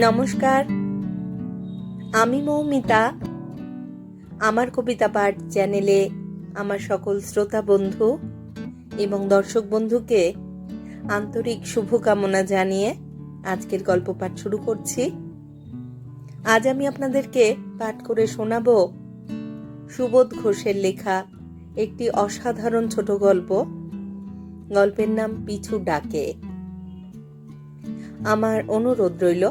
নমস্কার। আমি মৌমিতা। আমার কবিতা পাঠ চ্যানেলে আমার সকল শ্রোতা বন্ধু এবং দর্শক বন্ধুকে আন্তরিক শুভকামনা জানিয়ে আজকের গল্প পাঠ শুরু করছি। আজ আমি আপনাদেরকে পাঠ করে শোনাব সুবোধ ঘোষের লেখা একটি অসাধারণ ছোট গল্প। গল্পের নাম পিছু ডাকে। আমার অনুরোধ রইল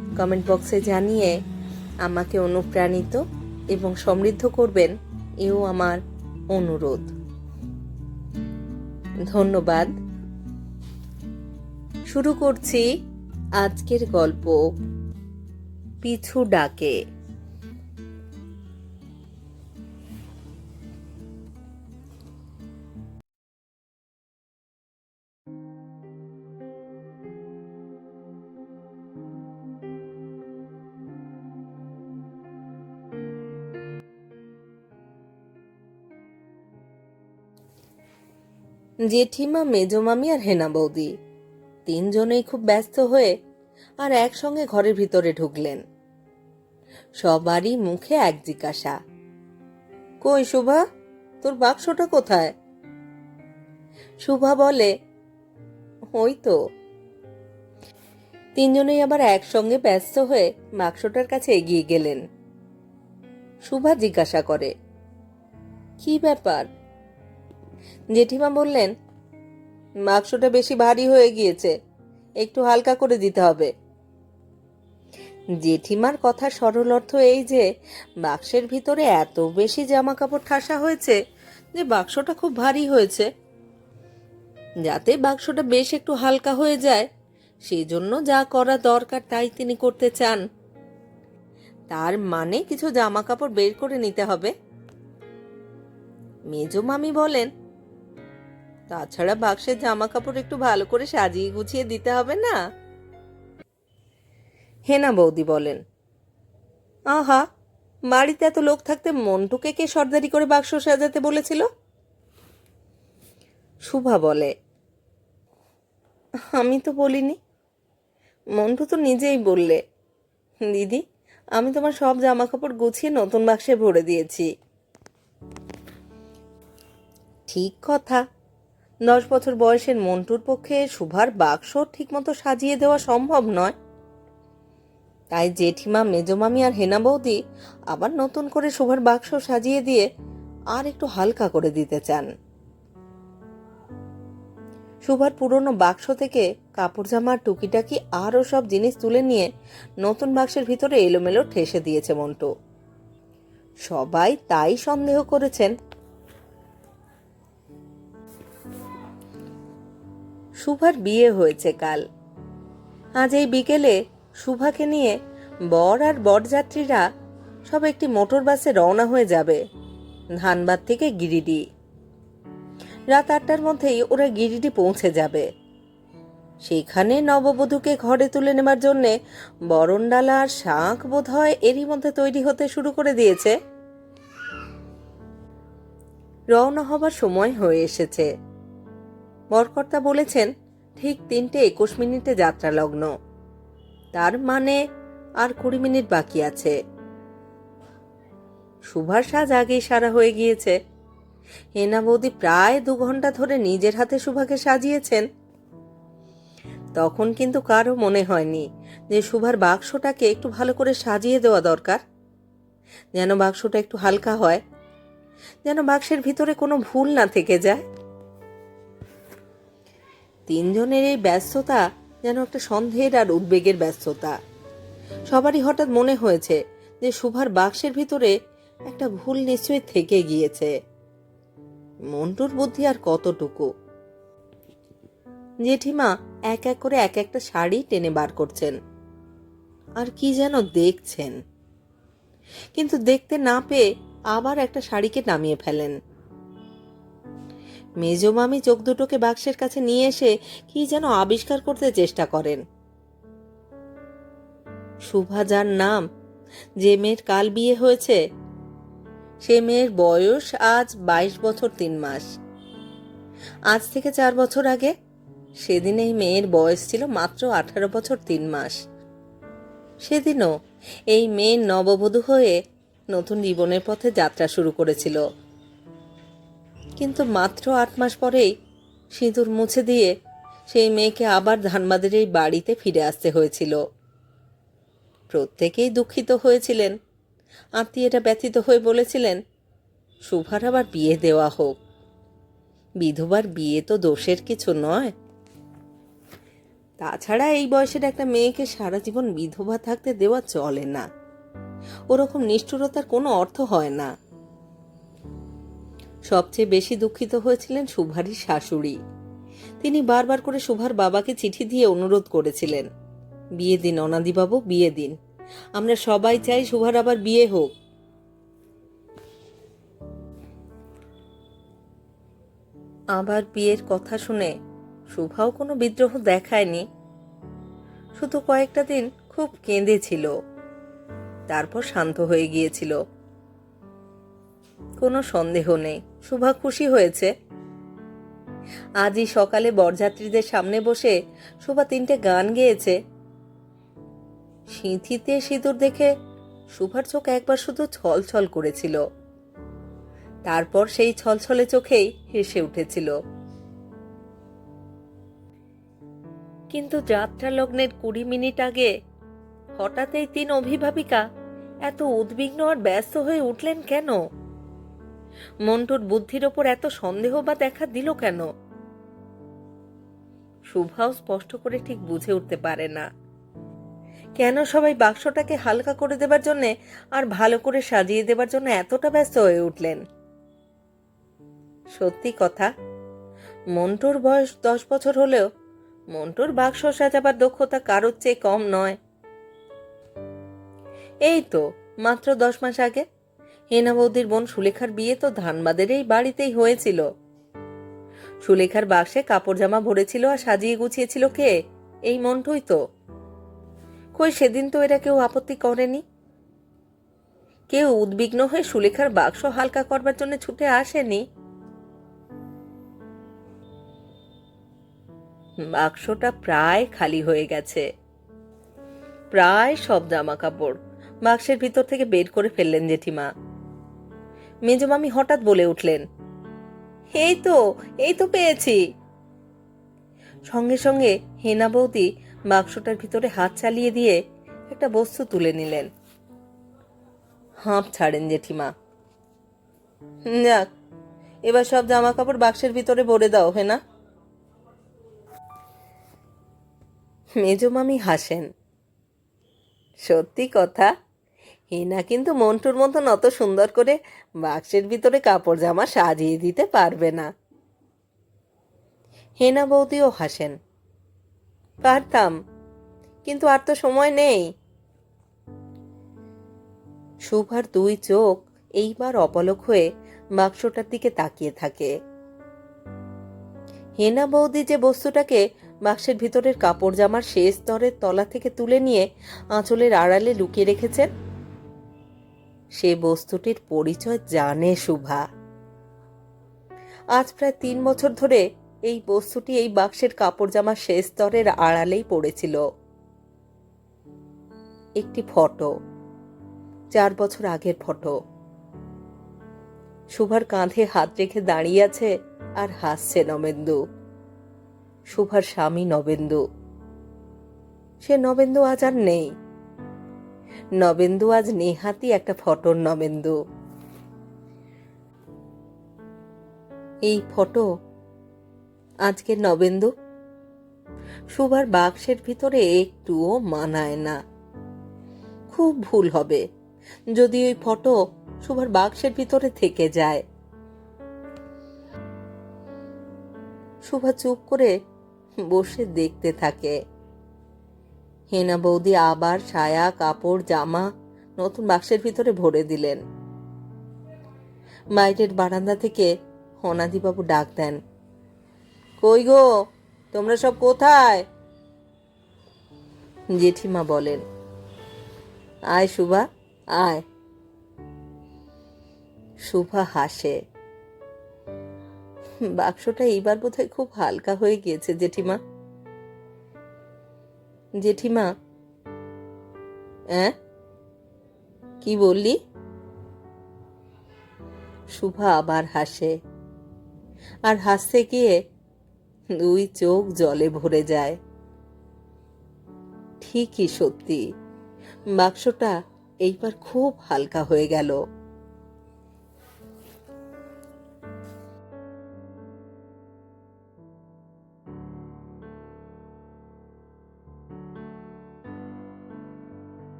কমেন্ট বক্সে জানিয়ে আমাকে অনুপ্রাণিত এবং সমৃদ্ধ করবেন এও আমার অনুরোধ। ধন্যবাদ। শুরু করছি আজকের গল্প। পিছু ডাকে। জেঠিমা, মেজমামি আর হেনা বৌদি। তিনজনেই খুব ব্যস্ত হয়ে আর একসঙ্গে ঘরের ভিতরে ঢুকলেন। সবারই মুখে এক জিজ্ঞাসা, কই শুভা? তোর বাক্সটা কোথায়? শুভা বলে, ওই তো। তিনজনেই আবার একসঙ্গে ব্যস্ত হয়ে বাক্সটার কাছে এগিয়ে গেলেন। শুভা জিজ্ঞাসা করে, কি ব্যাপার? জেঠিমা বললেন বাক্সটা বেশি ভারী হয়ে গিয়েছে, একটু হালকা করে দিতে হবে। জেঠিমার কথা সরল অর্থ এই যে, বাক্সের ভিতরে এত বেশি জামা কাপড় ঠাসা হয়েছে যে বাক্সটা খুব ভারী হয়েছে। যাতে বাক্সটা বেশ একটু হালকা হয়ে যায় সেই জন্য যা করা দরকার তাই তিনি করতে চান। তার মানে কিছু জামা কাপড় বের করে নিতে হবে। মেজো মামি বলেন তাছাড়া বাক্সের জামা কাপড় একটু ভালো করে সাজিয়ে গুছিয়ে দিতে হবে না? হেনা বৌদি বলেন, আহা, বাড়িতে এত লোক থাকতে মন্টুকে কে সর্দারি করে বাক্স সাজাতে বলেছিল? শুভা বলে, আমি তো বলিনি। মন্টু তো নিজেই বললে, দিদি, আমি তোমার সব জামা কাপড় গুছিয়ে নতুন বাক্সে ভরে দিয়েছি। ঠিক কথা। দশ বছর বয়সের মন্টুর পক্ষে শুভার বাক্স ঠিকমতো সাজিয়ে দেওয়া সম্ভব নয়। তাই জেঠিমা, মেজমামি আর হেনা বৌদি আবার নতুন করে শুভার বাক্স সাজিয়ে দিয়ে আর একটু হালকা করে দিতে চান। শুভার পুরনো বাক্স থেকে কাপড় জামার টুকিটাকি আরও সব জিনিস তুলে নিয়ে নতুন বাক্সের ভিতরে এলোমেলো ঠেসে দিয়েছে মন্টু। সবাই তাই সন্দেহ করেছেন শুভার বিয়ে হয়েছে কাল। আজ এই বিকেলে শুভাকে নিয়ে বর আর বরযাত্রীরা সব একটি মোটর বাসে রওনা হয়ে যাবে, ধানবাদ থেকে গিরিডি। রাত আটটার মধ্যেই ওরা গিরিডি পৌঁছে যাবে। সেখানে নববধূকে ঘরে তুলে নেবার জন্যে বরণডালা আর শাঁখ বোধ হয় এরই মধ্যে তৈরি হতে শুরু করে দিয়েছে। রওনা হবার সময় হয়ে এসেছে। বরকর্তা বলেছেন, ঠিক তিনটে একুশ মিনিটে যাত্রা লগ্ন তার মানে আর কুড়ি মিনিট বাকি আছে। সুভার সাজ আগেই সারা হয়ে গিয়েছে। হেনা বৌদি প্রায় দু ঘণ্টা ধরে নিজের হাতে সুভাকে সাজিয়েছেন। তখন কিন্তু কারও মনে হয়নি যে সুভার বাক্সটাকে একটু ভালো করে সাজিয়ে দেওয়া দরকার। যেন বাক্সটা একটু হালকা হয়। যেন বাক্সের ভিতরে কোনো ভুল না থেকে যায়। তিনজনের এই ব্যস্ততা যেন একটা সন্দেহের আর উদ্বেগের ব্যস্ততা। সবারই হঠাৎ মনে হয়েছে যে সুভার বাক্সের ভিতরে একটা ভুল নিশ্চয়ই থেকে গিয়েছে। মন্টুর বুদ্ধি আর কতটুকু? জেঠিমা এক এক করে এক একটা শাড়ি টেনে বার করছেন। আর কি যেন দেখছেন। কিন্তু দেখতে না পেয়ে আবার একটা শাড়িকে নামিয়ে ফেলেন। মেজ মামি চোখ দুটোকে বাক্সের কাছে নিয়ে এসে কি যেন আবিষ্কার করতে চেষ্টা করেন। শুভা যার নাম, যে মেয়ের কাল বিয়ে হয়েছে, সে মেয়ের বয়স আজ বাইশ বছর তিন মাস। আজ থেকে চার বছর আগে, সেদিন এই মেয়ের বয়স ছিল মাত্র আঠারো বছর তিন মাস। সেদিনও এই মেয়ে নববধূ হয়ে নতুন জীবনের পথে যাত্রা শুরু করেছিল। কিন্তু মাত্র আট মাস পরেই সিঁদুর মুছে দিয়ে সেই মেয়েকে আবার ধানবাদের এই বাড়িতে ফিরে আসতে হয়েছিল। প্রত্যেকেই দুঃখিত হয়েছিলেন। আত্মীয়রা ব্যথিত হয়ে বলেছিলেন শুভার আবার বিয়ে দেওয়া হোক। বিধবার বিয়ে তো দোষের কিছু নয়। তাছাড়া এই বয়সের একটা মেয়েকে সারা জীবন বিধবা থাকতে দেওয়া চলে না। ওরকম নিষ্ঠুরতার কোনো অর্থ হয় না। সবচেয়ে বেশি দুঃখিত হয়েছিলেন শুভারই শাশুড়ি। তিনি বারবার করে শুভার বাবাকে চিঠি দিয়ে অনুরোধ করেছিলেন, বিয়ে দিন অনাদিবাবু, বিয়ে দিন। আমরা সবাই চাই শুভার আবার বিয়ে হোক। আবার বিয়ের কথা শুনে শুভাও কোনো বিদ্রোহ দেখায়নি। শুধু কয়েকটা দিন খুব কেঁদেছিল, তারপর শান্ত হয়ে গিয়েছিল। কোনো সন্দেহ নেই। শুভা খুশি হয়েছে। আজই সকালে বরযাত্রীদের সামনে বসে শুভা তিনটে গান গেয়েছে। সিঁথিতে সিঁদুর দেখে শুভার চোখ একবার শুধু ছলছল করেছিল। তারপর সেই ছলছলে চোখেই হেসে উঠেছিল। কিন্তু যাত্রা লগ্নের কুড়ি মিনিট আগে হঠাৎ এই তিন অভিভাবিকা এত উদ্বিগ্ন আর ব্যস্ত হয়ে উঠলেন কেন? মন্টুর বুদ্ধির ওপর এত সন্দেহ বা দেখা দিল কেন? শুভাও স্পষ্ট করে ঠিক বুঝে উঠতে পারে না। কেন সবাই বাক্সটাকে হালকা করে দেবার জন্য আর ভালো করে সাজিয়ে দেবার জন্য এতটা ব্যস্ত হয়ে উঠলেন? সত্যি কথা, মন্টুর বয়স দশ বছর হলেও মন্টুর বাক্স সাজাবার দক্ষতা কারোর চেয়ে কম নয়। এই তো, মাত্র দশ মাস আগে হেনা বৌদির বোন সুলেখার বিয়ে তো ধানবাদের এই বাড়িতেই হয়েছিল। সুলেখার বাক্সে কাপড় জামা ভরেছিল আর সাজিয়ে গুছিয়েছিল কে? এই মন্টুই তো। কই সেদিন তো এরা কেউ আপত্তি করেনি। কেউ উদ্বিগ্ন হয়ে সুলেখার বাক্স হালকা করবার জন্য ছুটে আসেনি। বাক্সটা প্রায় খালি হয়ে গেছে। প্রায় সব জামা কাপড় বাক্সের ভিতর থেকে বের করে ফেললেন জেঠিমা। মেজমামি হঠাৎ বলে উঠলেন, এই তো এই তো পেয়েছি। সঙ্গে সঙ্গে হেনা বৌদি বাক্সটার ভিতরে হাত চালিয়ে দিয়ে একটা বস্তু তুলে নিলেন। হাঁপ ছাড়েন জেঠিমা। যাক, এবার সব জামা কাপড় বাক্সের ভিতরে ভরে দাও, হেনা। মেজমামি হাসেন, সত্যি কথা হেনা কিন্তু মন্টুর মতন অত সুন্দর করে বাক্সের ভিতরে কাপড় জামা সাজিয়ে দিতে পারবে না। হেনা বৌদিও হাসেন। পারতাম, কিন্তু আর তো সময় নেই। শুভার দুই চোখ এইবার অপলক হয়ে বাক্সটার দিকে তাকিয়ে থাকে। হেনা বৌদি যে বস্তুটাকে বাক্সের ভিতরের কাপড় জামার শেষ স্তরের তলা থেকে তুলে নিয়ে আঁচলের আড়ালে লুকিয়ে রেখেছেন সে বস্তুটির পরিচয় জানে শুভা। আজ প্রায় তিন বছর ধরে এই বস্তুটি এই বাক্সের কাপড় জামার শেষ স্তরের আড়ালেই পড়েছিল। একটি ফটো, চার বছর আগের ফটো। শুভার কাঁধে হাত রেখে দাঁড়িয়ে আছে আর হাসছে নবেন্দু। শুভার স্বামী নবেন্দু। সে নবেন্দু আজ আর নেই। নবেন্দু, আজ নেহাতি একটা ফটোর নবেন্দু। এই ফটো আজকে নবেন্দু? সুভার বাক্সের ভিতরে একটুও মানায় না। খুব ভুল হবে, যদি ওই ফটো সুভার বাক্সের ভিতরে থেকে যায়। শুভা চুপ করে বসে দেখতে থাকে। হেনা বৌদি আবার সায়া কাপড়, জামা নতুন বাক্সের ভিতরে ভরে দিলেন। বাইরের বারান্দা থেকে হনাদিবাবু ডাক দেন, কই গো, তোমরা সব কোথায়? জেঠিমা বলেন, আয় শুভা আয়। শুভা হাসে, বাক্সটা এইবার বোধহয় খুব হালকা হয়ে গিয়েছে জেঠিমা। জেঠিমা। অ্যাঁ? কি বললি? শুভা আবার হাসে। আর হাসতে গিয়ে দুই চোখ জলে ভরে যায়। ঠিকই সত্যি। বাক্সটা এইবার খুব হালকা হয়ে গেল।